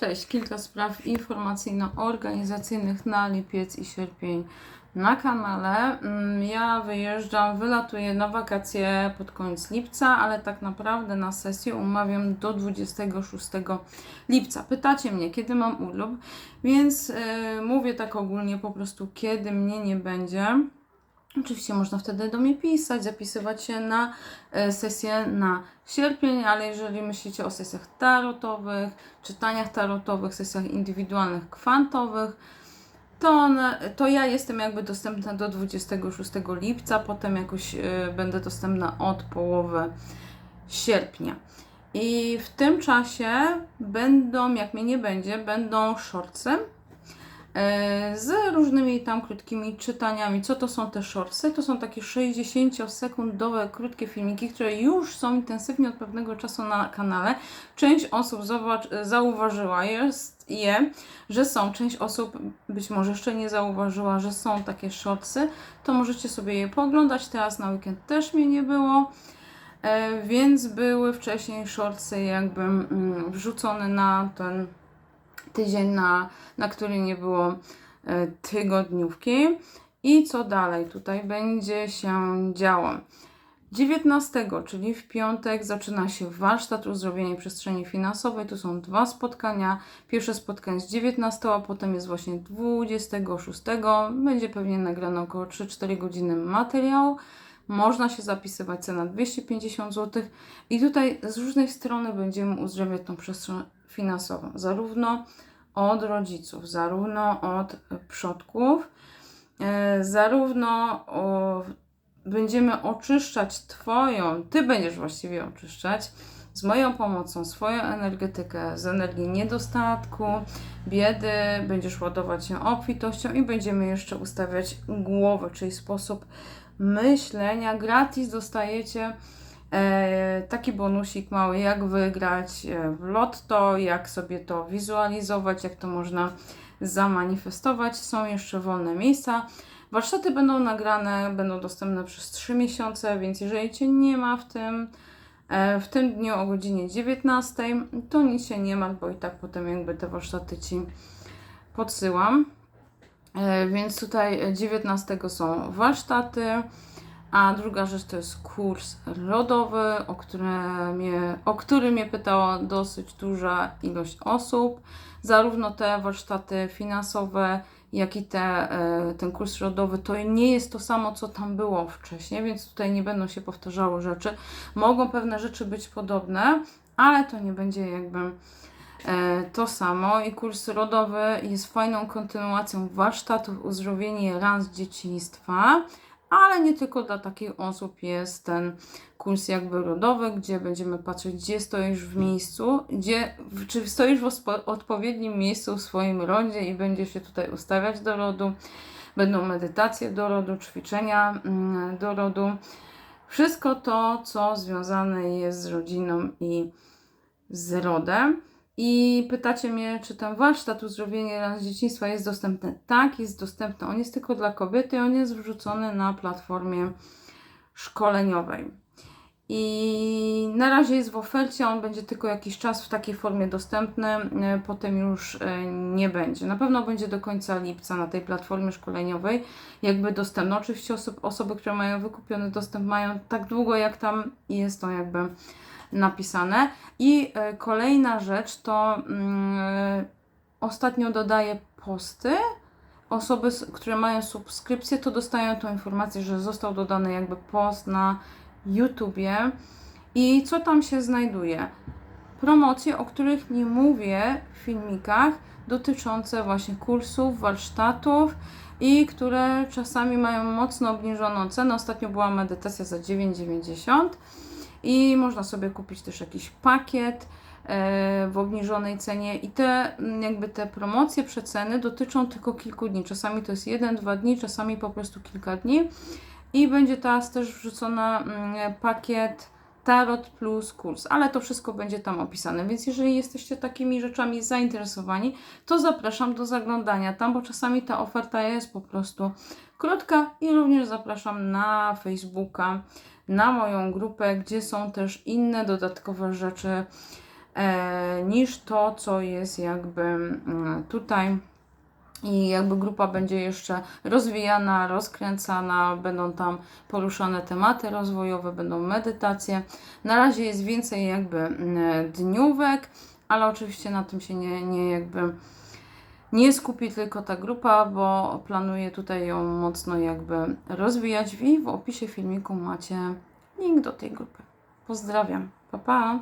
Cześć, kilka spraw informacyjno-organizacyjnych na lipiec i sierpień na kanale. Mm, Ja wyjeżdżam, wylatuję na wakacje pod koniec lipca, ale tak naprawdę na sesję umawiam do 26 lipca. Pytacie mnie, kiedy mam urlop, więc yy, mówię tak ogólnie po prostu, kiedy mnie nie będzie. Oczywiście można wtedy do mnie pisać, zapisywać się na e, sesję na sierpień, ale jeżeli myślicie o sesjach tarotowych, czytaniach tarotowych, sesjach indywidualnych, kwantowych, to, one, to ja jestem jakby dostępna do 26 lipca, potem jakoś e, będę dostępna od połowy sierpnia. I w tym czasie będą, jak mnie nie będzie, będą shortsy z różnymi tam krótkimi czytaniami. Co to są te shortsy? To są takie 60-sekundowe krótkie filmiki, które już są intensywnie od pewnego czasu na kanale. Część osób zauważyła jest je, że są. Część osób być może jeszcze nie zauważyła, że są takie shortsy. To możecie sobie je pooglądać. Teraz na weekend też mnie nie było. E, więc były wcześniej shortsy jakby mm, wrzucone na ten tydzień, na, na który nie było e, tygodniówki. I co dalej tutaj będzie się działo? 19, czyli w piątek, zaczyna się warsztat uzdrowienia przestrzeni finansowej. Tu są dwa spotkania. Pierwsze spotkanie jest 19, a potem jest właśnie 26. Będzie pewnie nagrane około 3-4 godziny materiału. Można się zapisywać, cena 250 zł. I tutaj z różnej strony będziemy uzdrawiać tą przestrzeń finansową. Zarówno od rodziców, zarówno od przodków, e, zarówno będziemy oczyszczać Twoją, Ty będziesz właściwie oczyszczać z moją pomocą swoją energetykę z energii niedostatku, biedy, będziesz ładować się obfitością i będziemy jeszcze ustawiać głowę, czyli sposób myślenia. Gratis dostajecie taki bonusik mały, jak wygrać e, w lotto, jak sobie to wizualizować, jak to można zamanifestować. Są jeszcze wolne miejsca. Warsztaty będą nagrane, będą dostępne przez 3 miesiące, więc jeżeli Cię nie ma w tym, e, w tym dniu o godzinie 19, to nic się nie martw, bo i tak potem jakby te warsztaty Ci podsyłam. E, Więc tutaj 19 są warsztaty, a druga rzecz to jest kurs rodowy, o, które mnie, o który mnie pytała dosyć duża ilość osób. Zarówno te warsztaty finansowe, jak i te, e, ten kurs rodowy, to nie jest to samo, co tam było wcześniej, więc tutaj nie będą się powtarzały rzeczy. Mogą pewne rzeczy być podobne, ale to nie będzie jakby e, to samo. I kurs rodowy jest fajną kontynuacją warsztatów uzdrowienie ran z dzieciństwa. Ale nie tylko dla takich osób jest ten kurs jakby rodowy, gdzie będziemy patrzeć, gdzie stoisz w miejscu, gdzie, czy stoisz w odpowiednim miejscu w swoim rodzie i będziesz się tutaj ustawiać do rodu. Będą medytacje do rodu, ćwiczenia mm, do rodu. Wszystko to, co związane jest z rodziną i z rodem. I pytacie mnie, czy ten warsztat uzdrowienie ran z dzieciństwa jest dostępny? Tak, jest dostępny. On jest tylko dla kobiety, on jest wrzucony na platformie szkoleniowej. I na razie jest w ofercie, on będzie tylko jakiś czas w takiej formie dostępny, e, potem już e, nie będzie. Na pewno będzie do końca lipca na tej platformie szkoleniowej jakby dostępny. Oczywiście osób, osoby, które mają wykupiony dostęp mają tak długo, jak tam jest to jakby napisane. I e, kolejna rzecz to mm, ostatnio dodaję posty. Osoby, które mają subskrypcję, to dostają tą informację, że został dodany jakby post na YouTubie. I co tam się znajduje? Promocje, o których nie mówię w filmikach, dotyczące właśnie kursów, warsztatów i które czasami mają mocno obniżoną cenę. Ostatnio była medytacja za 9,90 i można sobie kupić też jakiś pakiet e, w obniżonej cenie i te mm, jakby te promocje, przeceny dotyczą tylko kilku dni. Czasami to jest jeden, dwa dni, czasami po prostu kilka dni i będzie teraz też wrzucona mm, pakiet Tarot plus kurs, ale to wszystko będzie tam opisane, więc jeżeli jesteście takimi rzeczami zainteresowani, to zapraszam do zaglądania tam, bo czasami ta oferta jest po prostu krótka. I również zapraszam na Facebooka, na moją grupę, gdzie są też inne dodatkowe rzeczy e, niż to, co jest jakby mm, tutaj. I jakby grupa będzie jeszcze rozwijana, rozkręcana, będą tam poruszane tematy rozwojowe, będą medytacje. Na razie jest więcej jakby mm, dniówek, ale oczywiście na tym się nie, nie jakby nie skupi tylko ta grupa, bo planuję tutaj ją mocno jakby rozwijać i w opisie filmiku macie link do tej grupy. Pozdrawiam. Pa pa!